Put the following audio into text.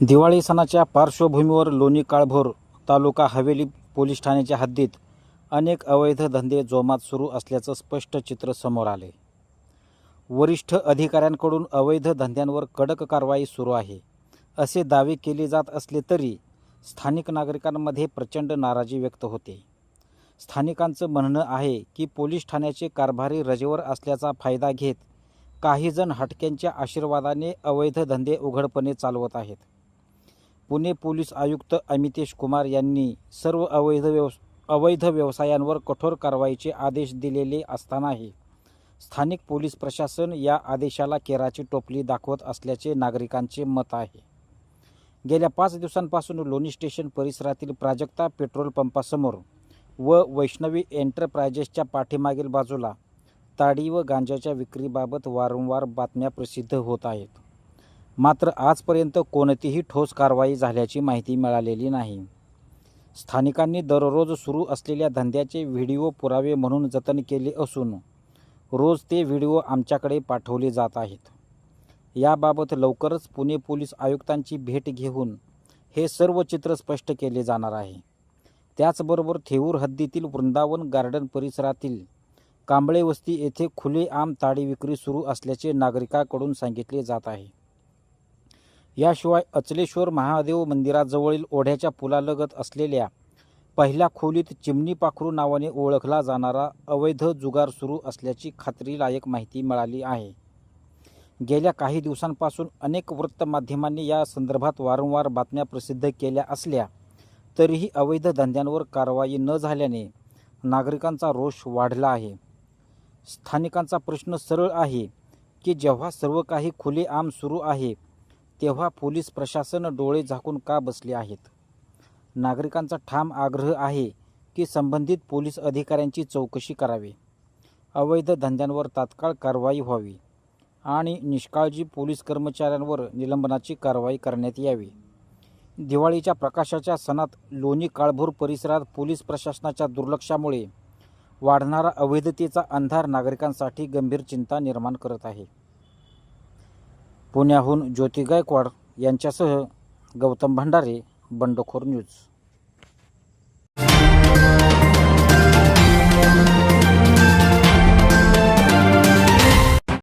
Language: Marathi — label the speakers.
Speaker 1: दिवाळी सणाच्या पार्श्वभूमीवर लोणी काळभोर तालुका हवेली पोलीस ठाण्याच्या हद्दीत अनेक अवैध धंदे जोमात सुरू असल्याचं स्पष्ट चित्र समोर आले. वरिष्ठ अधिकाऱ्यांकडून अवैध धंद्यांवर कडक कारवाई सुरू आहे असे दावे केले जात असले तरी स्थानिक नागरिकांमध्ये प्रचंड नाराजी व्यक्त होते. स्थानिकांचं म्हणणं आहे की पोलीस ठाण्याचे कारभारी रजेवर असल्याचा फायदा घेत काहीजण हटक्यांच्या आशीर्वादाने अवैध धंदे उघडपणे चालवत आहेत. पुणे पोलीस आयुक्त अमितेश कुमार यांनी सर्व अवैध व्यव अवैध व्यवसायांवर कठोर कारवाईचे आदेश दिलेले असतानाही स्थानिक पोलीस प्रशासन या आदेशाला केराची टोपली दाखवत असल्याचे नागरिकांचे मत आहे. गेल्या पाच दिवसांपासून लोणी स्टेशन परिसरातील प्राजक्ता पेट्रोल पंपासमोर व वैष्णवी एंटरप्राइजेसच्या पाठीमागील बाजूला ताडी व गांजाच्या विक्रीबाबत वारंवार बातम्या प्रसिद्ध होत आहेत. मात्र आजपर्यंत कोणतीही ठोस कारवाई झाल्याची माहिती मिळालेली नाही. स्थानिकांनी दररोज सुरू असलेल्या धंद्याचे व्हिडिओ पुरावे म्हणून जतन केले असून रोज ते व्हिडिओ आमच्याकडे पाठवले जात आहेत. याबाबत लवकरच पुणे पोलीस आयुक्तांची भेट घेऊन हे सर्व चित्र स्पष्ट केले जाणार आहे. त्याचबरोबर थेऊर हद्दीतील वृंदावन गार्डन परिसरातील कांबळे वस्ती येथे खुलेआम ताडी विक्री सुरू असल्याचे नागरिकांकडून सांगितले जात आहे. याशिवाय अचलेश्वर महादेव मंदिराजवळील ओढ्याच्या पुलालगत असलेल्या पहिल्या खोलीत चिमणी पाखरू नावाने ओळखला जाणारा अवैध जुगार सुरू असल्याची खात्रीलायक माहिती मिळाली आहे. गेल्या काही दिवसांपासून अनेक वृत्तमाध्यमांनी या संदर्भात वारंवार बातम्या प्रसिद्ध केल्या असल्या तरीही अवैध धंद्यांवर कारवाई न झाल्याने नागरिकांचा रोष वाढला आहे. स्थानिकांचा प्रश्न सरळ आहे की जेव्हा सर्व काही खुलेआम सुरू आहे तेव्हा पोलीस प्रशासन डोळे झाकून का बसले आहेत? नागरिकांचा ठाम आग्रह आहे की संबंधित पोलीस अधिकाऱ्यांची चौकशी करावी. अवैध धंद्यांवर तात्काळ कारवाई व्हावी आणि निष्काळजी पोलीस कर्मचाऱ्यांवर निलंबनाची कारवाई करण्यात यावी. दिवाळीच्या प्रकाशाच्या सणात लोणी काळभोर परिसरात पोलीस प्रशासनाच्या दुर्लक्षामुळे वाढणारा अवैधतेचा अंधार नागरिकांसाठी गंभीर चिंता निर्माण करत आहे. पुण्याहून ज्योती गायकवाड यांच्यासह गौतम भंडारे बंडखोर न्यूज.